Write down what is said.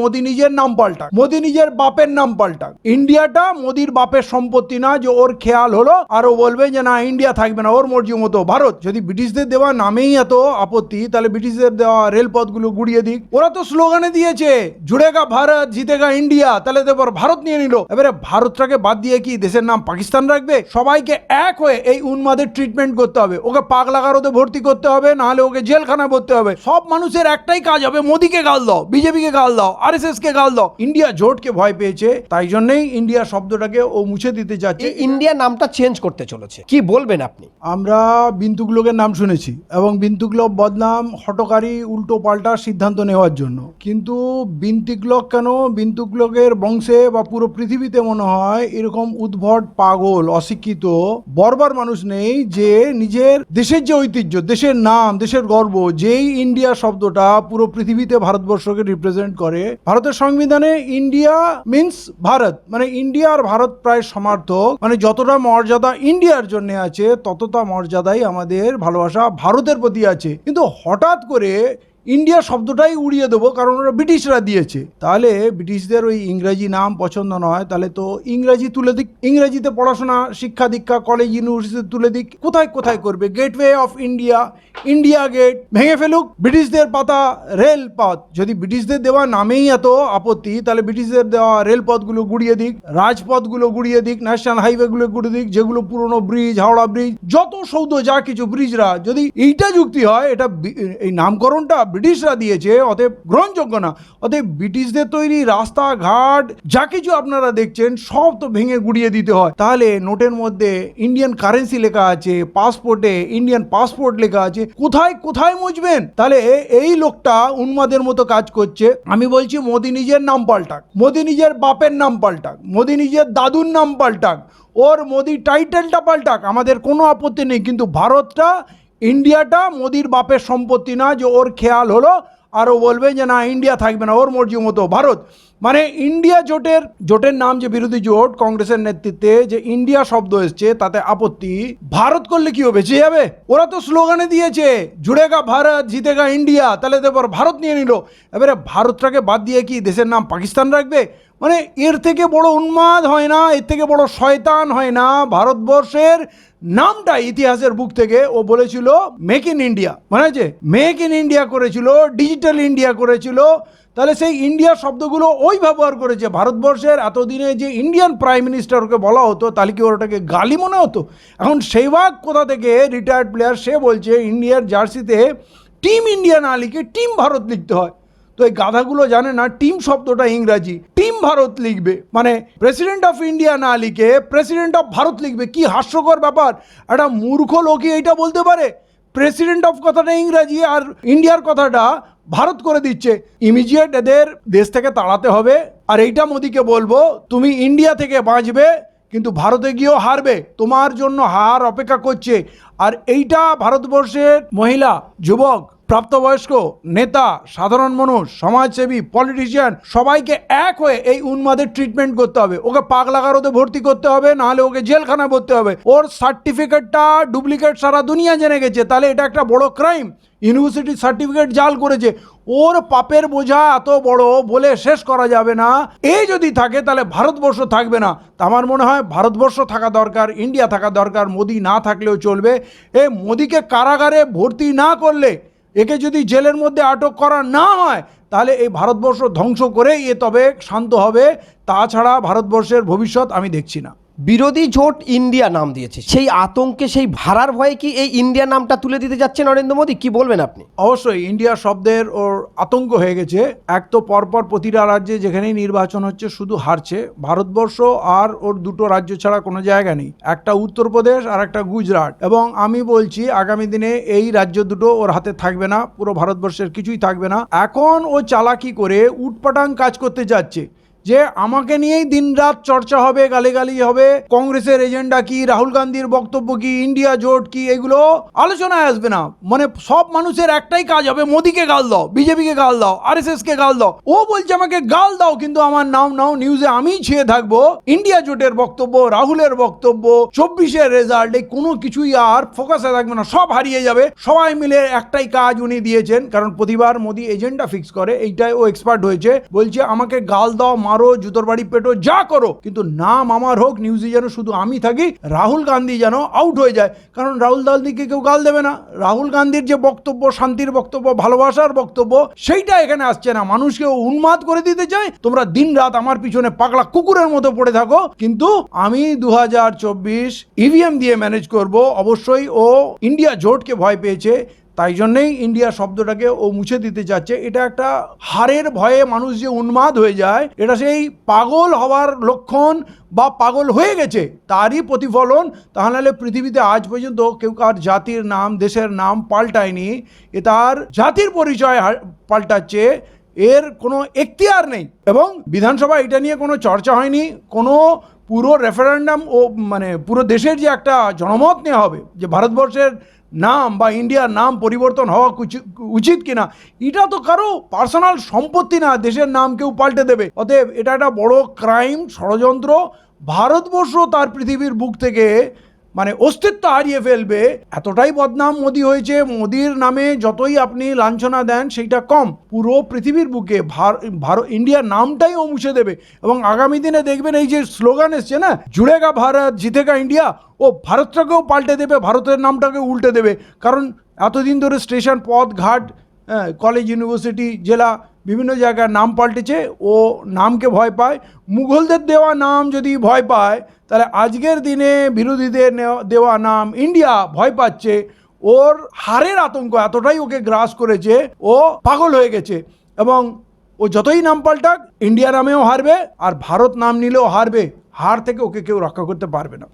মোদি নিজের নাম পাল্টাক, মোদি নিজের বাপের নাম পাল্টাক। ইন্ডিয়াটা মোদির বাপের সম্পত্তি না, যে ওর খেয়াল হলো আর ও বলবে যে, না, ইন্ডিয়া থাকবে না, ওর মর্জি মতো, ভারত। যদি ব্রিটিশদের দেওয়া নামেই এত আপত্তি, তাহলে ব্রিটিশদের দেওয়া রেলপথগুলো গুড়িয়ে দিক। ওরা তো স্লোগানে দিয়েছে, জুড়েগা ভারত, জিতেগা ইন্ডিয়া। তাহলে তো ভারত নিয়ে নিল। এবারে ভারতটাকে বাদ দিয়ে কি দেশের নাম পাকিস্তান রাখবে? সবাইকে এক হয়ে এই উন্মাদের ট্রিটমেন্ট করতে হবে। ওকে পাগলাগারোতে ভর্তি করতে হবে, নাহলে ওকে জেলখানায় ভরতে হবে। সব মানুষের একটাই কাজ হবে, মোদিকে গাল দাও, বিজেপিকে গাল দাও। আরএসএস কে গাল দাও। ইন্ডিয়া জোটকে ভয় পেয়েছে তাই জন্যই ইন্ডিয়া শব্দটাকে ও মুছে দিতে যাচ্ছে ইন্ডিয়া নামটা চেঞ্জ করতে চলেছে। কি বলবেন আপনি? আমরা বিন্তুগুলোকের নাম শুনেছি এবং বিন্তুগুলো বদনাম হটকারী উল্টো পাল্টা সিদ্ধান্ত নেওয়ার জন্য। কিন্তু বিন্তিগ্লক কেন? বিন্তুগ্লকের বংশে বা পুরো পৃথিবীতে মনে হয় এরকম উদ্ভট পাগল অশিক্ষিত বর্বর মানুষ নেই যে নিজের দেশের যে ঐতিহ্য দেশের নাম দেশের গর্ব যেই ইন্ডিয়া শব্দটা পুরো পৃথিবীতে ভারতবর্ষকে রিপ্রেজেন্ট করে ভারতের সংবিধানে ইন্ডিয়া মিন্স ভারত। মানে ইন্ডিয়া আর ভারত প্রায় সমার্থক। মানে যতটা মর্যাদা ইন্ডিয়ার জন্য আছে, ততটা মর্যাদাই আমাদের ভালোবাসা ভারতের প্রতি আছে। কিন্তু হঠাৎ করে ইন্ডিয়া শব্দটাই উড়িয়ে দেবো, কারণ ওরা ব্রিটিশরা দিয়েছে। তাহলে ব্রিটিশদের ওই ইংরাজি নাম পছন্দ নয়, তাহলে তো ইংরাজি তুলে দিক, ইংরাজিতে পড়াশোনা, শিক্ষা দীক্ষা কলেজ ইউনিভার্সিটি তুলে দিক, কোথায় কোথায় করবে? Gateway of India India gate ভেঙে ফেলুক, ব্রিটিশদের পাতা রেলপথ। যদি ব্রিটিশদের দেওয়া নামেই এত আপত্তি, তাহলে ব্রিটিশদের দেওয়া রেলপথগুলো গুড়িয়ে দিক, রাজপথগুলো গুড়িয়ে দিক ন্যাশনাল হাইওয়েগুলো গুড়িয়ে দিক, যেগুলো পুরনো ব্রিজ হাওড়া ব্রিজ যত সৌধ, যা কিছু ব্রিজরা যদি এইটা যুক্তি হয়, এটা এই নামকরণটা ব্রিটিশরা দিয়েছে, অতএব গ্রহণযোগ্য না। অতএব ব্রিটিশদের তৈরি রাস্তাঘাট, যা কিছু আপনারা দেখছেন, সব তো ভেঙে গুড়িয়ে দিতে হয়। তাহলে নোটের মধ্যে ইন্ডিয়ান কারেন্সি লেখা আছে পাসপোর্টে ইন্ডিয়ান পাসপোর্ট লেখা আছে, কোথায় কোথায় মুছবেন? তাহলে এই লোকটা উন্মাদের মতো কাজ করছে। আমি বলছি, মোদি নিজের নাম পাল্টাক, মোদি নিজের বাপের নাম পাল্টাক, মোদি নিজের দাদুর নাম পাল্টাক, ওর মোদি টাইটেলটা পাল্টাক। আমাদের কোনো আপত্তি নেই, কিন্তু ভারতটা ইন্ডিয়াটা মোদির বাপের সম্পত্তি না যে ওর খেয়াল হলো, আরও বলবে যে না, ইন্ডিয়া থাকবে না, ওর মর্জি মতো। ভারত মানে ইন্ডিয়া জোটের জোটের নাম যে বিরোধী জোট, কংগ্রেসের নেতৃত্বে যে ইন্ডিয়া শব্দ এসছে, তাতে আপত্তি। ভারত করলে কি হবে? বেঁচে যাবে? ওরা তো স্লোগানে দিয়েছে, জুড়েগা ভারত, জিতেগা ইন্ডিয়া। তাহলে তো এবার ভারত নিয়ে নিল। এবারে ভারতটাকে বাদ দিয়ে কি দেশের নাম পাকিস্তান রাখবে? মানে এর থেকে বড় উন্মাদ হয় না, এর থেকে বড় শয়তান হয় না। ভারতবর্ষের নামটা ইতিহাসের বুক থেকে ও বলেছিল মেক ইন ইন্ডিয়া মনে আছে মেক ইন ইন্ডিয়া করেছিল ডিজিটাল ইন্ডিয়া করেছিল। তাহলে সেই ইন্ডিয়া শব্দগুলো ওই ব্যবহার করেছে। ভারতবর্ষের এতদিনে যে ইন্ডিয়ান প্রাইম মিনিস্টারকে বলা হতো, তাহলে কি ওটাকে গালি মনে হতো? এখন সেইভাগ কোথা থেকে? রিটায়ার্ড প্লেয়ার সে বলছে ইন্ডিয়ার জার্সিতে টিম ইন্ডিয়া না লিখে টিম ভারত লিখতে হয়। তো এই গাধাগুলো জানে না, টিম শব্দটা ইংরাজি। টিম ভারত লিখবে। মানে প্রেসিডেন্ট অফ ইন্ডিয়া না লিখে প্রেসিডেন্ট অফ ভারত লিখবে। কি হাস্যকর ব্যাপার। একটা মূর্খ লোকই এইটা বলতে পারে। প্রেসিডেন্ট অফ কথাটা ইংরাজি আর ইন্ডিয়ার কথাটা ভারত করে দিচ্ছে। ইমিডিয়েট এদের দেশ থেকে তাড়াতে হবে। আর এইটা মোদিকে বলব, তুমি ইন্ডিয়া থেকে বাঁচবে, কিন্তু ভারতে গিয়েও হারবে। তোমার জন্য হার অপেক্ষা করছে। আর এইটা ভারতবর্ষের মহিলা, যুবক, প্রাপ্তবয়স্ক, নেতা, সাধারণ মানুষ, সমাজসেবী পলিটিশিয়ান সবাইকে এক হয়ে এই উন্মাদের ট্রিটমেন্ট করতে হবে। ওকে পাগলাগারোতে ভর্তি করতে হবে, নাহলে ওকে জেলখানায় ভর্তি হবে। ওর সার্টিফিকেটটা ডুপ্লিকেট সারা দুনিয়া জেনে গেছে। তাহলে এটা একটা বড় ক্রাইম ইউনিভার্সিটির সার্টিফিকেট জাল করেছে। ওর পাপের বোঝা এত বড় বলে শেষ করা যাবে না। এই যদি থাকে, তাহলে ভারতবর্ষ থাকবে না। তা আমার মনে হয় ভারতবর্ষ থাকা দরকার ইন্ডিয়া থাকা দরকার, মোদি না থাকলেও চলবে। এ মোদিকে কারাগারে ভর্তি না করলে একে যদি জেলের মধ্যে আটক করা না হয়, তাহলে এই ভারতবর্ষ ধ্বংস করে এ তবে শান্ত হবে। তাছাড়া ভারতবর্ষের ভবিষ্যৎ আমি দেখছি না। বিরোধী জোট ইন্ডিয়া নাম দিয়েছে। সেই আতঙ্কে, সেই ভাড়ার ভয়ে কি এই ইন্ডিয়া নামটা তুলে দিতে যাচ্ছে নরেন্দ্র মোদী? কি বলবেন আপনি? অবশ্যই ইন্ডিয়া শব্দের ওর আতঙ্ক হয়ে গেছে। এক তো পরপর প্রতিটা রাজ্যে যেখানেই নির্বাচন হচ্ছে শুধু হারছে। ভারতবর্ষ আর ওর দুটো রাজ্য ছাড়া কোনো জায়গা নেই। একটা উত্তরপ্রদেশ আর একটা গুজরাট। এবং আমি বলছি, আগামী দিনে এই রাজ্য দুটো ওর হাতে থাকবে না। পুরো ভারতবর্ষের কিছুই থাকবে না। এখন ও চালাকি করে উটপাটাং কাজ করতে যাচ্ছে। যে আমাকে নিয়েই দিনরাত চর্চা হবে, গালিগালি হবে। কংগ্রেসের এজেন্ডা কি, রাহুল গান্ধীর বক্তব্য কি, ইন্ডিয়া জোট কি, এগুলো আলোচনায় আসবে না। মানে সব মানুষের একটাই কাজ হবে, মোদিকে গাল দাও, বিজেপিকে গাল দাও আর এস কে গাল দাও। ও বলছে আমাকে গাল দাও, কিন্তু আমার নাম নাও নিউজে আমি ছেয়ে থাকব। ইন্ডিয়া জোটের বক্তব্য, রাহুলের বক্তব্য, চব্বিশের রেজাল্ট, এই কোনো কিছুই আর ফোকাসে থাকবে না, সব হারিয়ে যাবে। সবাই মিলে একটাই কাজ উনি দিয়েছেন, কারণ প্রতিবার মোদি এজেন্ডা ফিক্স করে, এইটাই ও এক্সপার্ট হয়েছে, বলছে আমাকে গাল দাও মারো, জুতোর বাড়ি পেটো, যা করো। কিন্তু নাম আমার হোক নিউজে যেন শুধু আমি থাকি, রাহুল গান্ধী যেন আউট হয়ে যায়। কারণ রাহুল গান্ধীকে কেউ গাল দেবে না। রাহুল গান্ধীর যে বক্তব্য, শান্তির বক্তব্য, ভালোবাসার বক্তব্য, সেইটা এখানে আসছে না। মানুষকে উন্মাদ করে দিতে চায়। তোমরা দিন রাত আমার পিছনে পাগলা কুকুরের মতো পড়ে থাকো। কিন্তু আমি দু হাজার চব্বিশ ইভিএম দিয়ে ম্যানেজ করব। অবশ্যই ও ইন্ডিয়া জোটকে ভয় পেয়েছে। তাই জন্যেই ইন্ডিয়া শব্দটাকে ও মুছে দিতে চাচ্ছে। এটা একটা হারের ভয়ে মানুষ যে উন্মাদ হয়ে যায়, এটা সেই পাগল হওয়ার লক্ষণ বা পাগল হয়ে গেছে, তারই প্রতিফলন। তাহলে পৃথিবীতে আজ পর্যন্ত কেউ কার জাতির নাম, দেশের নাম পাল্টায়নি। এ তার জাতির পরিচয় পাল্টাচ্ছে। এর কোনো এখতিয়ার নেই। এবং বিধানসভা এটা নিয়ে কোনো চর্চা হয়নি। কোনো পুরো রেফারেন্ডাম ও মানে পুরো দেশের যে একটা জনমত নেওয়া হবে, যে ভারতবর্ষের নাম বা ইন্ডিয়ার নাম পরিবর্তন হওয়া উচিত কিনা, এটা তো কারও পার্সোনাল সম্পত্তি না, দেশের নাম কেউ পাল্টে দেবে। অতএব এটা একটা বড় ক্রাইম ষড়যন্ত্র। ভারতবর্ষ তার পৃথিবীর বুক থেকে মানে অস্তিত্ব হারিয়ে ফেলবে। এতটাই বদনাম মোদি হয়েছে মোদির নামে যতই আপনি লাঞ্ছনা দেন সেইটা কম। পুরো পৃথিবীর বুকে ভারত ইন্ডিয়ার নামটাই ও মুছে দেবে। এবং আগামী দিনে দেখবেন এই যে স্লোগান এসছে না জুড়েগা ভারত জিতেগা ইন্ডিয়া ও ভারতটাকেও পাল্টে দেবে ভারতের নামটাকে উল্টে দেবে। কারণ এতদিন ধরে স্টেশন পথ ঘাট হ্যাঁ, কলেজ ইউনিভার্সিটি জেলা বিভিন্ন জায়গায় নাম পাল্টেছে, ও নামকে ভয় পায়। মুঘলদের দেওয়া নাম যদি ভয় পায়, তাহলে আজকের দিনে বিরোধীদের দেওয়া নাম ইন্ডিয়া ভয় পাচ্ছে। ওর হারের আতঙ্ক এতটাই ওকে গ্রাস করেছে, ও পাগল হয়ে গেছে। এবং ও যতই নাম পাল্টাক, ইন্ডিয়া নামেও হারবে, আর ভারত নাম নিলেও হারবে। হার থেকে ওকে কেউ রক্ষা করতে পারবে না।